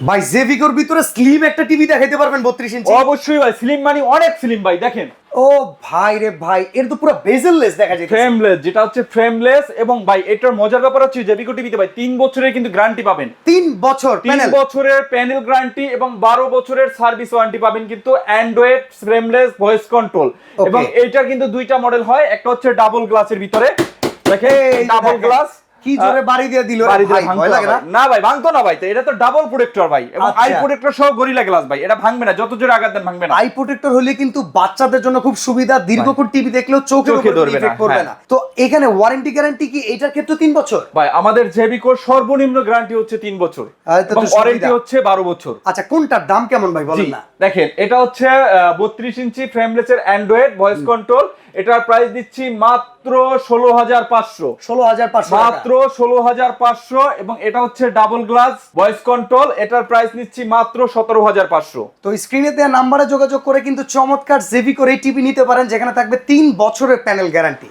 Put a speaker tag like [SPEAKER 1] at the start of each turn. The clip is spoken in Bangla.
[SPEAKER 1] ভাই জেভিকোর ভিতরে স্লিম একটা টিভি দেখাইতে পারবেন বত্রিশ ইঞ্চি
[SPEAKER 2] অবশ্যই ভাই স্লিম মানে অনেক স্লিম ভাই দেখেন।
[SPEAKER 1] ও ভাই রে ভাই এর তো পুরো বেজেললেস দেখা যায়
[SPEAKER 2] ফ্রেমলেস যেটা হচ্ছে ফ্রেমলেস এবং ভাই এটার মজার ব্যাপার হচ্ছে জেবিকো টিভিতে ভাই তিন বছরের কিন্তু গ্যারান্টি পাবেন।
[SPEAKER 1] তিন বছর
[SPEAKER 2] তিন বছরের প্যানেল গ্যারান্টি এবং বারো বছরের সার্ভিস ওয়ারেন্টি পাবেন কিন্তু অ্যান্ড্রয়েড ফ্রেমলেস ভয়েস কন্ট্রোল এবং এইটার কিন্তু দুইটা মডেল হয় একটা হচ্ছে ডাবল গ্লাসের ভিতরে। দেখেন ডাবল গ্লাস
[SPEAKER 1] কি জোরে বাড়ি দিয়ে দিল?
[SPEAKER 2] না
[SPEAKER 1] লাগে না?
[SPEAKER 2] ভাই। না ভাই ভাঙতো না ভাই তো এটা তো ডাবল প্রোটেক্টর ভাই। এবং
[SPEAKER 1] আচ্ছা।
[SPEAKER 2] আই প্রোটেক্টর সহ গরিলা গ্লাস ভাই এটা ভাঙবে না যত জোরে আঘাত দেন ভাঙবে না।
[SPEAKER 1] আই প্রোটেক্টর হলে কিন্তু বাচ্চাদের জন্য খুব সুবিধা দীর্ঘক্ষণ টিভি দেখলেও
[SPEAKER 2] চোখে
[SPEAKER 1] ইফেক্ট করবে
[SPEAKER 2] হ্যাঁ।
[SPEAKER 1] না। তো এখানে ওয়ারেন্টি গ্যারান্টি কি এটার ক্ষেত্রে তিন বছর?
[SPEAKER 2] ভাই আমাদের জেবিকোর সর্বনিম্ন গ্যারান্টি হচ্ছে তিন বছর। এবং ওয়ারেন্টি হচ্ছে বারো বছর।
[SPEAKER 1] আচ্ছা কোনটার দাম কেমন ভাই বলেন না।
[SPEAKER 2] দেখেন এটা হচ্ছে বত্রিশ ইঞ্চি ফ্রেমলেসের অ্যান্ড্রয়েড ভয়েস কন্ট্রোল এটার প্রাইস দিচ্ছি মাত্র ষোলো হাজার পাঁচশো।
[SPEAKER 1] ষোলো হাজার পাঁচশো
[SPEAKER 2] মাত্র ষোলো হাজার পাঁচশো এবং এটা হচ্ছে ডাবল গ্লাস ভয়েস কন্ট্রোল এটার প্রাইস নিচ্ছি মাত্র সতেরো হাজার পাঁচশো।
[SPEAKER 1] তো স্ক্রিনে দেওয়া নাম্বারে যোগাযোগ করে কিন্তু চমৎকার জেভি করে টিভি নিতে পারেন যেখানে থাকবে তিন বছরের প্যানেল গ্যারান্টি